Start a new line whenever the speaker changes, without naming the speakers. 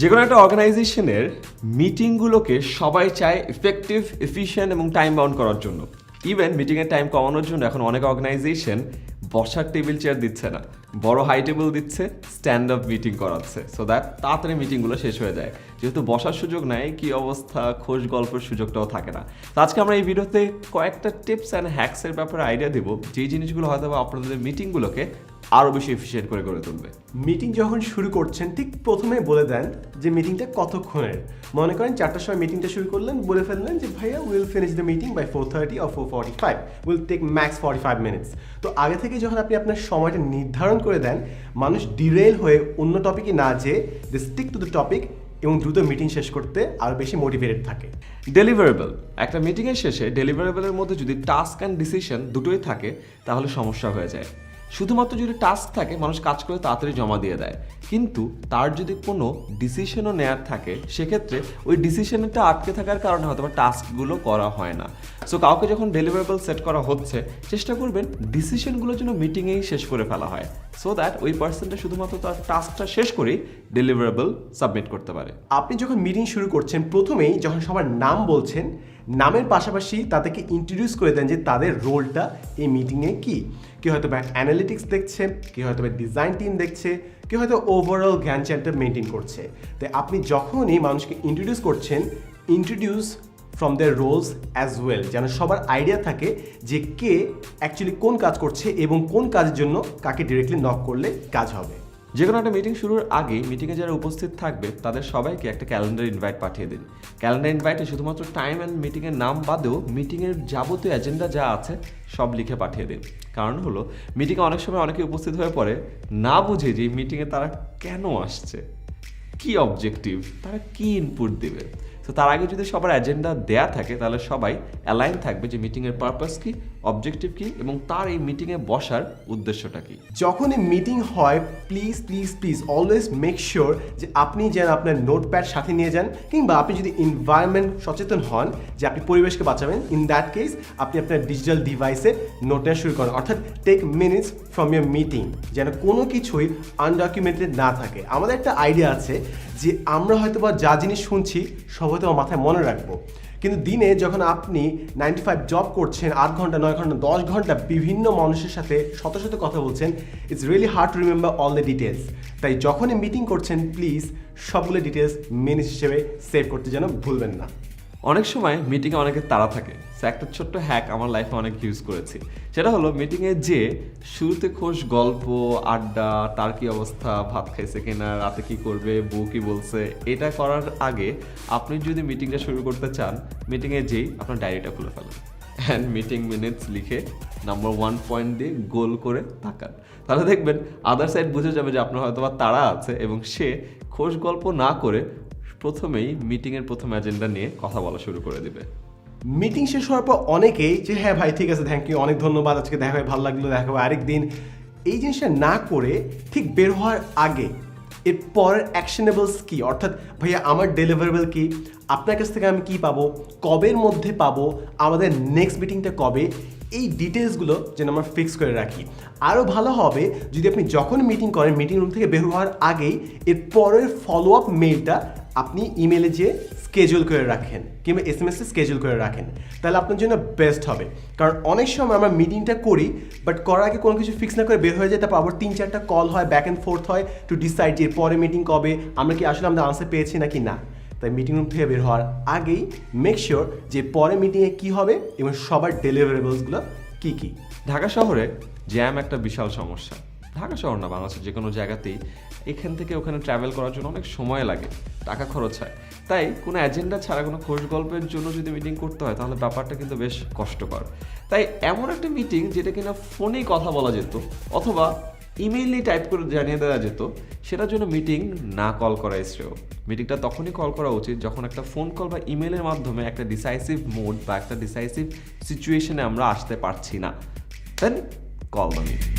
যে কোনো একটা অর্গানাইজেশনের মিটিংগুলোকে সবাই চায় ইফেক্টিভ এফিশিয়েন্ট এবং টাইম বাউন্ড করার জন্য। ইভেন মিটিংয়ের টাইম কমানোর জন্য এখন অনেক অর্গানাইজেশন বসার টেবিল চেয়ার দিচ্ছে না। বড় হাই টেবিল দিচ্ছে স্ট্যান্ড আপ মিটিং করাচ্ছে। সো দ্যাট তাড়াতাড়ি মিটিংগুলো শেষ হয়ে যায়। যেহেতু বসার সুযোগ নাই, কি অবস্থা? খোঁজ গল্পের সুযোগটাও থাকে না। তো আজকে আমরা এই ভিডিওতে কয়েকটা টিপস অ্যান্ড হ্যাক্সের ব্যাপারে আইডিয়া দেবো। যেই জিনিসগুলো হয়তো আপনাদের মিটিংগুলোকে আরও বেশি এফিসিয়েন্ট করে গড়ে তুলবে।
মিটিং যখন শুরু করছেন ঠিক প্রথমে বলে দেন যে মিটিংটা কতক্ষণের? মনে করেন চারটার সময় মিটিংটা শুরু করলেন বলে ফেললেন যে ভাইয়া will finish the meeting by four thirty or four forty five will take max forty five minutes তো আগে থেকে যখন আপনি আপনার সময়টা নির্ধারণ করে দেন মানুষ ডিরেল হয়ে অন্য টপিকে না যেয়ে they stick to the topic এবং দ্রুত মিটিং শেষ করতে আরও বেশি মোটিভেটেড থাকে।
ডেলিভারেবল একটা মিটিংয়ের শেষে ডেলিভারেবলের মধ্যে যদি টাস্ক অ্যান্ড ডিসিশন দুটোই থাকে তাহলে সমস্যা হয়ে যায়। শুধুমাত্র যদি টাস্ক থাকে, মানুষ কাজ করে তাড়াতাড়ি জমা দিয়ে দেয়। কিন্তু তার যদি কোনো ডিসিশনও নেয়ার থাকে, সেক্ষেত্রে ওই ডিসিশনটা আটকে থাকার কারণে হয়তো টাস্কগুলো করা হয় না। সো কাউকে যখন ডেলিভারেবল সেট করা হচ্ছে, চেষ্টা করবেন ডিসিশনগুলো যেন মিটিংয়েই শেষ করে ফেলা হয়। সো দ্যাট ওই পার্সনটা শুধুমাত্র তার টাস্কটা শেষ করেই ডেলিভারেবল সাবমিট করতে পারে।
আপনি যখন মিটিং শুরু করছেন, প্রথমেই যখন সবার নাম বলছেন, নামের পাশাপাশি তাদেরকে ইন্ট্রোডিউস করে দেন যে তাদের রোলটা এই মিটিংয়ে কি। কেউ হয়তো বা অ্যানালিটিক্স দেখছে কেউ হয়তো বা ডিজাইন টিম দেখছে কেউ হয়তো ওভারঅল জ্ঞান চ্যাপ্টার মেনটেন করছে। তাই আপনি যখনই মানুষকে ইন্ট্রোডিউস করছেন introduce from the roles as well যেন সবার আইডিয়া থাকে যে কে অ্যাকচুয়ালি কোন কাজ করছে এবং কোন কাজের জন্য কাকে ডিরেক্টলি নক করলে কাজ হবে।
যে কোনো একটা মিটিং শুরুর আগে মিটিংয়ে যারা উপস্থিত থাকবে, তাদের সবাইকে একটা ক্যালেন্ডার ইনভাইট পাঠিয়ে দিন। ক্যালেন্ডার ইনভাইটে শুধুমাত্র টাইম অ্যান্ড মিটিংয়ের নাম বাদেও মিটিংয়ের যাবতীয় এজেন্ডা যা আছে, সব লিখে পাঠিয়ে দিন। কারণ হলো মিটিংয়ে অনেক সময় অনেকে উপস্থিত হয়ে পড়ে, না বুঝে যে মিটিংয়ে তারা কেন আসছে? কি অবজেক্টিভ তারা কি ইনপুট দিবে? তো তার আগে যদি সবার এজেন্ডা দেয়া থাকে, তাহলে সবাই অ্যালাইন থাকবে যে মিটিংয়ের পারপাস কি অবজেক্টিভ কি, এবং তার এই মিটিংয়ে বসার উদ্দেশ্যটা কি।
যখনই মিটিং হয় please please please always make sure যে আপনি যেন আপনার নোটপ্যাড সাথে নিয়ে যান, কিংবা আপনি যদি এনভায়রনমেন্ট সচেতন হন, যে আপনি পরিবেশকে বাঁচাবেন ইন দ্যাট কেস আপনি আপনার ডিজিটাল ডিভাইসে নোট নেওয়া শুরু করেন। অর্থাৎ take minutes from your meeting যেন কোনো কিছুই আনডকুমেন্টেড না থাকে। আমাদের একটা আইডিয়া আছে যে আমরা হয়তো বা যা জিনিস শুনছি সব হয়তো মাথায় মনে রাখব। কিন্তু দিনে যখন আপনি নাইনটি ফাইভ জব করছেন, আট ঘণ্টা, নয় ঘণ্টা, দশ ঘণ্টা বিভিন্ন মানুষের সাথে শত শত কথা বলছেন it's really hard to remember all the details তাই যখনই মিটিং করছেন প্লিজ সবগুলো ডিটেলস মিনিট হিসেবে সেভ করতে যেন ভুলবেন না।
অনেক সময় মিটিংয়ে অনেকের তাড়া থাকে। সো একটা ছোট্ট হ্যাক আমার লাইফে অনেক ইউজ করেছি। সেটা হলো মিটিংয়ে যে শুরুতে খোশ গল্প, আড্ডা, তার কি অবস্থা, ভাত খাইছে কিনা, রাতে কি করবে, বউ কি বলছে, এটা করার আগে আপনি যদি মিটিংটা শুরু করতে চান মিটিংয়ে যেই আপনার ডায়েরিটা খুলে ফেলেন। অ্যান্ড মিটিং মিনিটস লিখে নাম্বার ওয়ান পয়েন্ট দিয়ে গোল করে তাকান। তাহলে দেখবেন আদার সাইড বুঝে যাবে যে আপনার হয়তো বা তাড়া আছে এবং সে খোশ গল্প না করে প্রথমেই মিটিংয়ের প্রথম এজেন্ডা নিয়ে কথা বলা শুরু করে দিবে।
মিটিং শেষ হওয়ার পর অনেকেই যে হ্যাঁ ভাই, ঠিক আছে থ্যাংক ইউ অনেক ধন্যবাদ, আজকে দেখা হয়, ভালো লাগল, দেখা হবে আরেক দিন এই জিনিসটা না করে ঠিক বের হওয়ার আগে এর পরের অ্যাকশনেবলস কি? অর্থাৎ, ভাইয়া, আমার ডেলিভারেবল কি? আপনার কাছ থেকে আমি কি পাবো? কবের মধ্যে পাবো? আমাদের নেক্সট মিটিংটা কবে? এই ডিটেলসগুলো যেন আমরা ফিক্স করে রাখি। আরও ভালো হবে যদি আপনি যখন মিটিং করেন মিটিং রুম থেকে বের হওয়ার আগেই এর পরের ফলো আপ মেলটা আপনি ইমেলে যেয়ে স্কেজুল করে রাখেন কিংবা এস এম এসে স্কেজুল করে রাখেন, তাহলে আপনার জন্য বেস্ট হবে। কারণ অনেক সময় আমরা মিটিংটা করি বাট করার আগে কোনো কিছু ফিক্স না করে বের হয়ে যায় তারপর আবার তিন, চারটা কল হয় ব্যাক অ্যান্ড ফোর্থ হয় টু ডিসাইড যে পরে মিটিং কবে, আমরা কি আসলে আমাদের আনসার পেয়েছি নাকি না। তাই মিটিং রুম থেকে বের হওয়ার আগেই মেক শিওর যে পরে মিটিংয়ে কী হবে এবং সবার ডেলিভারেবলসগুলো কী কী।
ঢাকা শহরে জ্যাম একটা বিশাল সমস্যা। ঢাকা শহর না, বাংলাদেশের যে কোনো জায়গাতেই এখান থেকে ওখানে ট্রাভেল করার জন্য অনেক সময় লাগে, টাকা খরচ হয়। তাই কোনো এজেন্ডা ছাড়া, কোনো খোঁজ গল্পের জন্য যদি মিটিং করতে হয়, তাহলে ব্যাপারটা কিন্তু বেশ কষ্টকর। তাই এমন একটা মিটিং যেটা কিনা ফোনেই কথা বলা যেত, অথবা ইমেইলে টাইপ করে জানিয়ে দেওয়া যেত, সেটার জন্য মিটিং না কল করাই শ্রেয়। মিটিংটা তখনই কল করা উচিত যখন একটা ফোন কল বা ইমেলের মাধ্যমে একটা ডিসাইসিভ মোড বা একটা ডিসাইসিভ সিচুয়েশনে আমরা আসতে পারছি না। দেন কল দ্য মিটিং